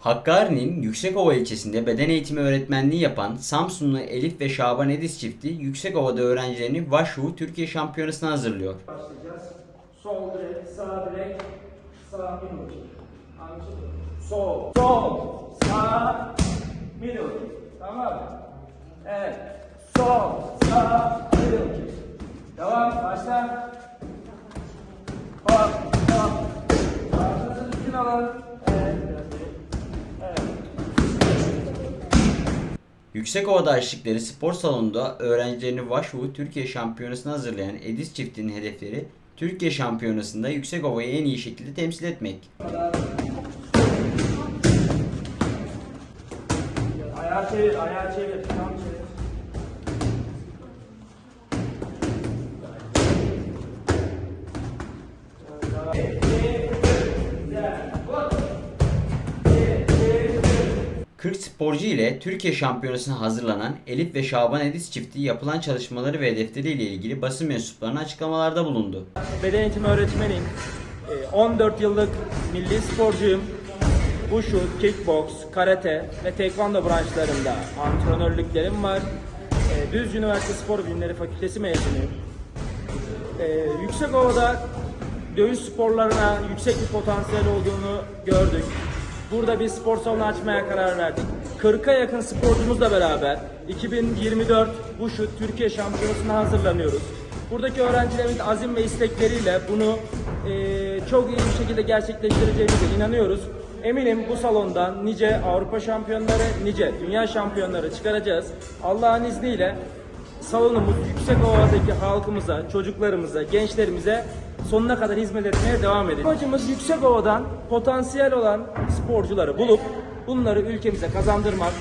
Hakkari'nin Yüksekova ilçesinde beden eğitimi öğretmenliği yapan Samsunlu Elif ve Şaban Ediz çifti Yüksekova'da öğrencilerini Wushu Türkiye Şampiyonası'na hazırlıyor. başlayacağız. Sol direk, sağ direk, sağ. Anlaşıldı mı? Sol, sol, sağ, kick. Tamam mı? Evet. Sol, sağ, kick. Devam, başla. Hop, hop. Arkanızı düzgün alın. Yüksekova'da açtıkları spor salonunda öğrencilerini Washwood Türkiye Şampiyonası'na hazırlayan Ediz çiftinin hedefleri Türkiye Şampiyonası'nda Yüksekova'yı en iyi şekilde temsil etmek. Ayağı çevir, ayağı çevir. Tamam. 40 sporcu ile Türkiye Şampiyonası'na hazırlanan Elif ve Şaban Ediz çifti yapılan çalışmaları ve hedefleriyle ilgili basın mensuplarına açıklamalarda bulundu. Beden eğitimi öğretmeniyim. Ee, 14 yıllık milli sporcuyum. Wushu, kickbox, karate ve tekvando branşlarında antrenörlüklerim var. Ee, Düz Üniversitesi Spor Bilimleri Fakültesi mezunuyum. Ee, Yüksekova'da dövüş sporlarına yüksek bir potansiyel olduğunu gördük. Burada bir spor salonu açmaya karar verdik. 40'a yakın sporcumuzla beraber 2024 Wushu Türkiye Şampiyonası'na hazırlanıyoruz. Buradaki öğrencilerimizin azim ve istekleriyle bunu eee, çok iyi bir şekilde gerçekleştireceğimize inanıyoruz. Eminim bu salondan nice Avrupa şampiyonları, nice dünya şampiyonları çıkaracağız. Allah'ın izniyle salonumuz Yüksekova'daki halkımıza, çocuklarımıza, gençlerimize sonuna kadar hizmet etmeye devam edecek. Amacımız Yüksekova'dan potansiyel olan sporcuları bulup bunları ülkemize kazandırmak,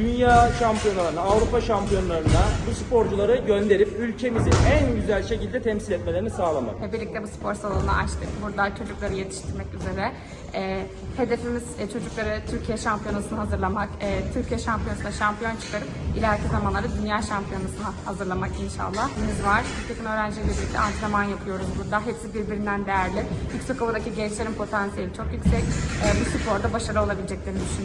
dünya şampiyonlarına, Avrupa şampiyonlarına bu sporcuları gönderip ülkemizi en güzel şekilde temsil etmelerini sağlamak. Birlikte bu spor salonunu açtık. Burada çocukları yetiştirmek üzere. E, hedefimiz e, çocukları Türkiye şampiyonasına hazırlamak. E, Türkiye şampiyonasına şampiyon çıkarıp ileriki zamanlarda dünya şampiyonasına hazırlamak inşallah. Biz var. Bütün öğrencilerle birlikte antrenman yapıyoruz burada. Hepsi birbirinden değerli. Yüksekova'daki gençlerin potansiyeli çok yüksek. E, bu sporda başarılı olabileceklerini düşünüyorum.